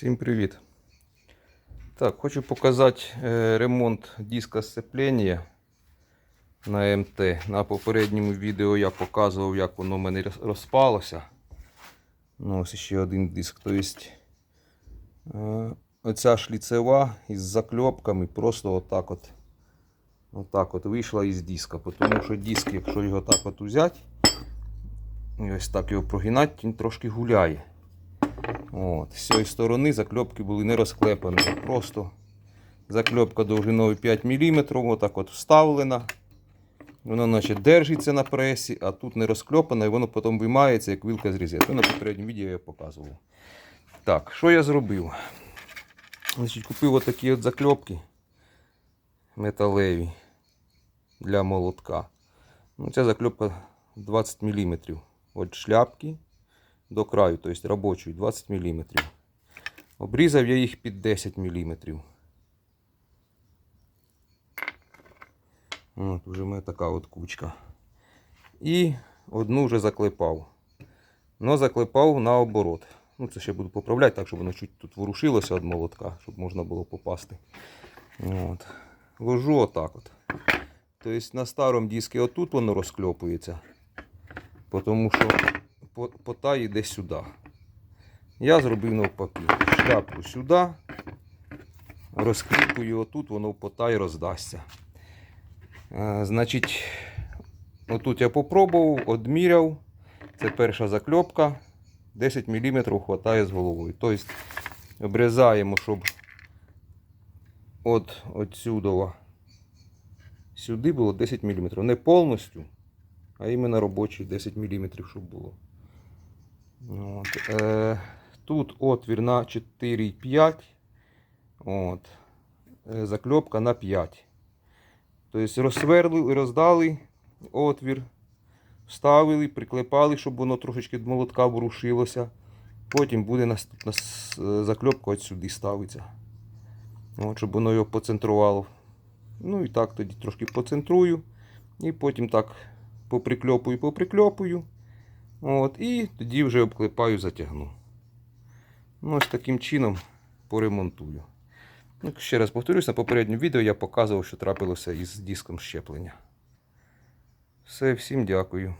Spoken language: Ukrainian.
Всім привіт. Так, хочу показати е, ремонт диска сцеплення на МТ. На попередньому відео я показував, як воно в мене розпалося. Ну, ось ще один диск. Тобто, оця шліцева із закльопками просто отак от, отак от вийшла із диска. Тому що диск, якщо його так от взяти, і ось так його прогинати, він трошки гуляє. От. З цієї сторони закльопки були не розклепані. Просто закльопка довжиною 5 мм, отак от вставлена. Вона наче держиться на пресі, а тут не розкльопана, і воно потім виймається, як вилка з різетки. На попередньому відео я показував. Так, що я зробив? Значить, Купив отакі от закльопки металеві для молотка. Ну, ця закльопка 20 мм. От шляпки до краю, тобто робочої 20 мм. Обрізав я їх під 10 мм. От, вже в мене така от кучка. І одну вже заклепав. Но заклепав наоборот. Ну, це ще буду поправляти, так, щоб воно чуть тут ворушилося від молотка, щоб можна було попасти. От. Ложу отак от. Тобто на старому диску отут воно розкльопується. Тому що по- пота йде сюди. Я зробив навпаки. Шляпку сюди, розкліпую отут, воно в пота і роздасться. Е, значить, отут я попробував, одміряв. Це перша закльопка. 10 мм хватає з головою. Тобто обрізаємо, щоб от отсюдова сюди було 10 мм. Не повністю, а іменно робочий 10 мм, щоб було. От. Е, тут отвір на 4,5. От. Е, закльопка на 5. Тобто розсверли, роздали отвір, вставили, приклепали, щоб воно трошечки молотка ворушилося. Потім буде с- е, закльопка сюди ставиться. От, щоб воно його поцентрувало. Ну і так тоді трошки поцентрую. І потім так поприкльопую, поприкльопую. От, і тоді вже обклепаю, затягну. Ну, ось таким чином поремонтую. Ну, ще раз повторюсь, на попередньому відео я показував, що трапилося із диском щеплення. Все, всім дякую.